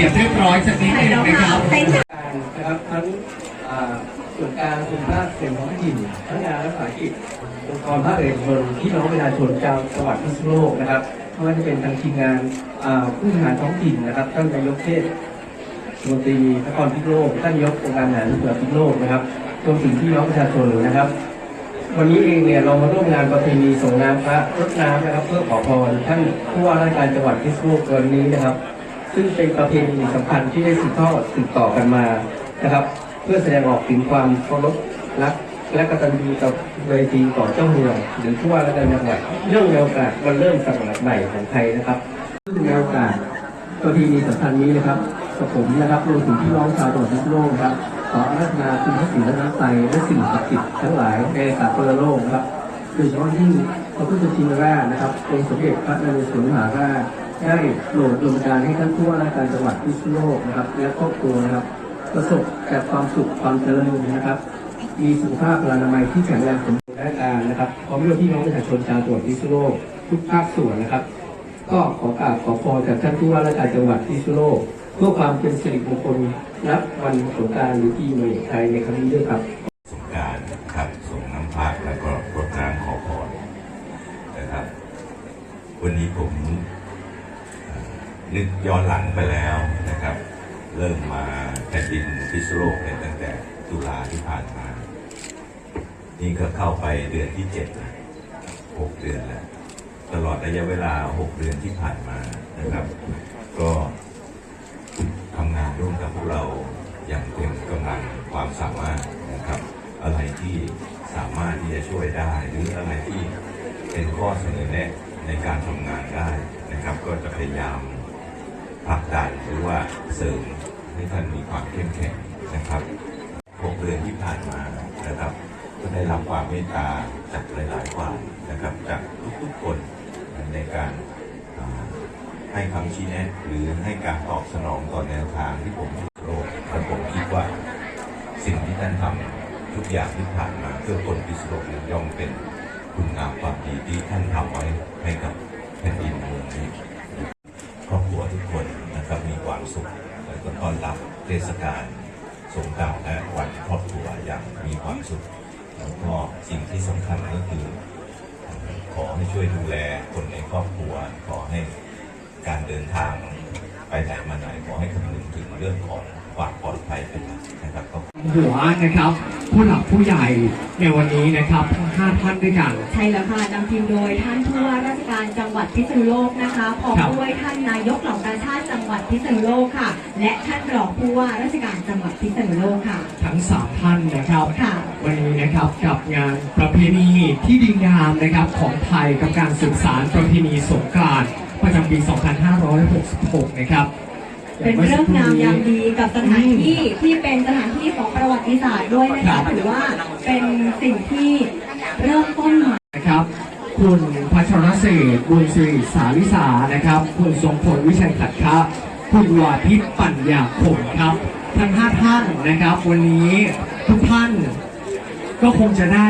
บียบเรียบร้อยสักนิดหนึงนะครับ นะครับทั้งอ่าส่วนกลางส่วนภาคส่วนท้องถิ่นทั้งงานและภาษาอังกฤษองค์กรภาคเอกชนที่น้องประชาชนชาวจังหวัดพิษณุโลกนะครับไม่ว่าจะเป็นทางทีมงานอ่าผู้บริหารท้องถิ่นนะครับท่านนายกเทศมนตรีนครพิษณุโลกท่านนายกองค์การบริหารส่วนพิษณุโลกนะครับรวมถึงพี่น้องประชาชนนะครับ วันนี้เองเนี่ยเรามาร่วมงานประเพณีส่งน้ำพระรดน้ำนะครับ เพื่อขอพรท่านผู้ว่าราชการจังหวัดพิษณุโลกวันนี้นะครับ ซึ่งเป็นประเพณีสำคัญที่ได้สืบทอดสืบต่อกันมานะครับ เพื่อแสดงออกถึงความเคารพรักและกตัญญูต่อเวทีต่อเจ้าเมืองหรือผู้ว่าราชการจังหวัดเรื่องในโอกาสวันเริ่มศักราชใหม่ของไทยนะครับซึ่งในโอกาสประเพณีสำคัญนี้นะครับกับผมนะครับรวมถึงพี่น้องชาวจังหวัดพิษณุโลกครับขออาราธนาคุณพระศรีรัตนตรัยและสิ่งศักดิ์สิทธิ์ทั้งหลายในสากลโลกนะครับโดยเฉพาะยิ่งพระพุทธชินราชนะครับองค์สมเด็จพระนเรศวรมหาราช ได้โปรดดลบันดาลให้ท่านผู้ว่าราชการจังหวัดพิษณุโลกนะครับ และครอบครัวนะครับ ประสบแต่ความสุขความเจริญนะครับ มีสุขภาพพลานามัยที่แข็งแรงสมบูรณ์และการนะครับพร้อมด้วยพี่น้องประชาชนชาวจังหวัดพิษณุโลกทุกภาคส่วนนะครับ ก็ขอกราบขอพรจากท่านผู้ว่าราชการจังหวัดพิษณุโลกเพื่อความเป็นสิริมงคลนับวันสงกานต์หรือปีใหม่ไทยในครั้งนี้ด้วยครับสงการครับส่งน้ำพักแล้วก็รดน้ำขอพรนะครับ วันนี้ผม นึกย้อนหลังไปแล้วนะครับ เริ่มมาแผ่นดินพิษโลกเนี่ยตั้งแต่ตุลาที่ผ่านมา นี่ก็เข้าไปเดือนที่เจ็ดหกเดือนแล้ว ตลอดระยะเวลาหกเดือนที่ผ่านมานะครับ ก็ทำงานร่วมกับพวกเราอย่างเต็มกำลังความสามารถนะครับ อะไรที่สามารถที่จะช่วยได้ หรืออะไรที่เป็นข้อเสนอแนะในการทำงานได้นะครับ ก็จะพยายาม ผลักดันหรือว่าเสริมให้ท่านมีความเข้มแข็งนะครับหกเดือนที่ผ่านมานะครับก็ได้รับความเมตตาจากหลายๆฝ่ายนะครับจากทุกๆคนในการให้คำชี้แนะหรือให้การตอบสนองต่อแนวทางที่ผมโลกและผมคิดว่า สิ่งที่ท่านทำทุกอย่างที่ผ่านมาเพื่อคนพิษณุโลกย่อมเป็นคุณงามความดีที่ท่านทำไว้ให้กับแผ่นดินเมืองนี้ครอบครัวทุกคน สุขและก็ต้อนรับเทศกาลสงกรานต์และวันครอบครัวอย่างมีความสุข แล้วก็สิ่งที่สำคัญก็คือ ขอให้ช่วยดูแลคนในครอบครัว ขอให้การเดินทางไปไหนมาไหนขอให้คำนึงถึงเรื่องของความปลอดภัยเป็นหลักนะครับก็หัวนะครับ ผู้หลักผู้ใหญ่ในวันนี้นะครับทั้งห้าท่านด้วยกัน ใช่แล้วค่ะนำทีมโดยท่านผู้ว่าราชการจังหวัดพิษณุโลกนะคะพร้อมครับด้วยท่านนายกเหล่ากาชาติจังหวัดพิษณุโลกค่ะ และท่านรองผู้ว่าราชการจังหวัดพิษณุโลกค่ะ ทั้งสามท่านนะครับ ค่ะ วันนี้นะครับกับงานประเพณีที่ดีงามนะครับของไทยกับการสืบสารประเพณีสงกรานต์ประจำปี 2566 นะครับ เป็นเรื่องงามยามดีกับสถานที่ที่เป็นสถานที่ของประวัติศาสตร์ด้วยนะครัคะบถือว่าเป็นสิ่งที่เริ่มต้นใหม่นะครับ คุณพัชรเศรษฐ์บุญสิริสาลิสานะครับ คุณทรงพลวิชัยขัดคะคุณวาทิตปัญญาคมครับ ทั้งห้าท่านนะครับ วันนี้ทุกท่านก็คงจะได้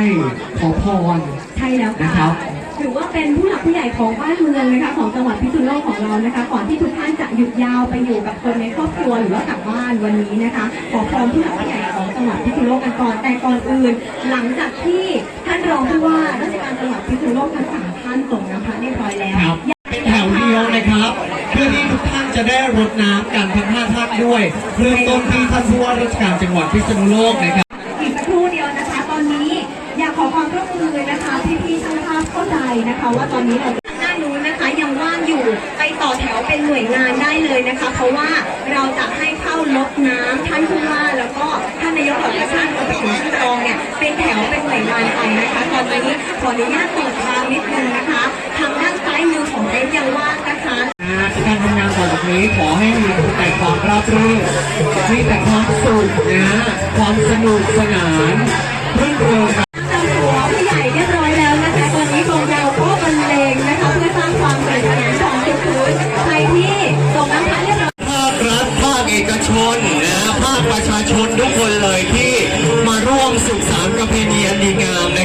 ขอพรใช่แล้วนะครัค่ะบถือว่าเป็นผู้หลักผู้ใหญ่ของบ้านเมืองนะคะของจังหวัดพิษณุโลกของเรานะคะก่อนที่ทุกท่านจะ หยุดยาวไปอยู่กับคนในครอบครัวหรือว่ากลับบ้านวันนี้นะคะ ขอพรผู้หลักผู้ใหญ่ของจังหวัดพิษณุโลกกันก่อนแต่ก่อนอื่น หลังจากที่ท่านรองผู้ว่าราชการจังหวัดพิษณุโลกทั้งสามท่านส่งน้ำพระเรียบร้อยแล้วครับเป็นแถวเดียวนะครับเป็นพื่อที่ทุกท่านจะได้รดน้ำกันทั้งห้าท่านด้วยเริ่มต้นที่ท่านผู้ว่าราชการจังหวัดพิษณุโลกนะครับอีกสักครู่เดียวนะคะ ตอนนี้อยากขอความร่วมมือนะคะพี่ๆช่างภาพเข้าใจนะคะ ว่าตอนนี้เราด้านนู้นนะคะยังว่างอยู่ไปต่อแถวเป็นหน่วยงานได้ เลยนะคะ เพราะว่าเราจะให้เข้าลดน้ำท่านผู้ว่าแล้วก็ท่านนายกเหล่ากระชาติรวมไปถึงท่านรองเนี่ยเป็นแถวเป็นหน่วยงานไปนะคะตอนนี้ขออนุญาตเปิดทางนิดนึงนะคะทางด้านซ้ายมือของเต็ยังว่างนะคะการทำงานต่อจากนี้ขอให้มีแต่ความราบรื่นมีแต่ความสุขนะฮะความสนุกสนานรื่นเริง เอกชนนะภาคประชาชนทุกคนเลยที่มาร่วมสืบสานประเพณีอันดีงามน